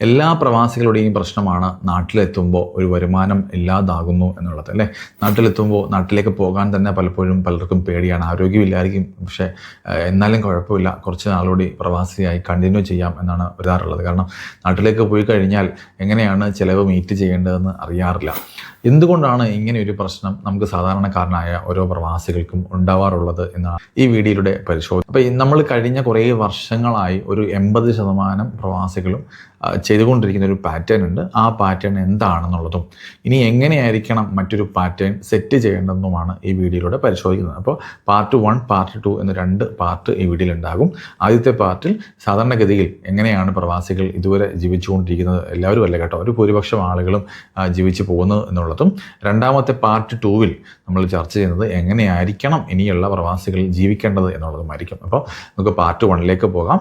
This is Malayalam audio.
എല്ലാ പ്രവാസികളുടെയും പ്രശ്നമാണ് നാട്ടിലെത്തുമ്പോൾ ഒരു വരുമാനം ഇല്ലാതാകുന്നു എന്നുള്ളത് അല്ലേ? നാട്ടിലെത്തുമ്പോൾ നാട്ടിലേക്ക് പോകാൻ തന്നെ പലപ്പോഴും പലർക്കും പേടിയാണ് ആരോഗ്യമില്ലായിരിക്കും. പക്ഷേ എന്നാലും കുഴപ്പമില്ല. കുറച്ച് നാളുകൂടി പ്രവാസിയായി കണ്ടിന്യൂ ചെയ്യാം എന്നാണ് വരാറുള്ളത്. കാരണം നാട്ടിലേക്ക് പോയി കഴിഞ്ഞാൽ എങ്ങനെയാണ് ചിലവ് മീറ്റ് ചെയ്യേണ്ടതെന്ന് അറിയാറില്ല. എന്തുകൊണ്ടാണ് ഇങ്ങനെ ഒരു പ്രശ്നം നമുക്ക് സാധാരണക്കാരനായ ഓരോ പ്രവാസികൾക്കും ഉണ്ടാവാറുള്ളത് എന്നാണ് ഈ വീഡിയോയുടെ പരിശോധന. അപ്പോൾ നമ്മൾ കഴിഞ്ഞ കുറേ വർഷങ്ങളായി ഒരു എൺപത് ശതമാനം പ്രവാസികളും ചെയ്തുകൊണ്ടിരിക്കുന്ന ഒരു പാറ്റേൺ ഉണ്ട്. ആ പാറ്റേൺ എന്താണെന്നുള്ളതും ഇനി എങ്ങനെയായിരിക്കണം മറ്റൊരു പാറ്റേൺ സെറ്റ് ചെയ്യേണ്ടതെന്നുമാണ് ഈ വീഡിയോയിലൂടെ പരിശോധിക്കുന്നത്. അപ്പോൾ പാർട്ട് വൺ പാർട്ട് ടു എന്ന രണ്ട് പാർട്ട് ഈ വീഡിയോയിൽ ഉണ്ടാകും. ആദ്യത്തെ പാർട്ടിൽ സാധാരണഗതിയിൽ എങ്ങനെയാണ് പ്രവാസികൾ ഇതുവരെ ജീവിച്ചുകൊണ്ടിരിക്കുന്നത്? എല്ലാവരും അല്ല കേട്ടോ? ഒരു ഭൂരിപക്ഷം ആളുകളും ജീവിച്ചു പോകുന്നത് എന്നുള്ളതും. രണ്ടാമത്തെ പാർട്ട് ടൂവിൽ നമ്മൾ ചർച്ച ചെയ്യുന്നത് എങ്ങനെയായിരിക്കണം ഇനിയുള്ള പ്രവാസികൾ ജീവിക്കേണ്ടത് എന്നുള്ളതുമായിരിക്കും. അപ്പോൾ നമുക്ക് പാർട്ട് വണ്ണിലേക്ക് പോകാം.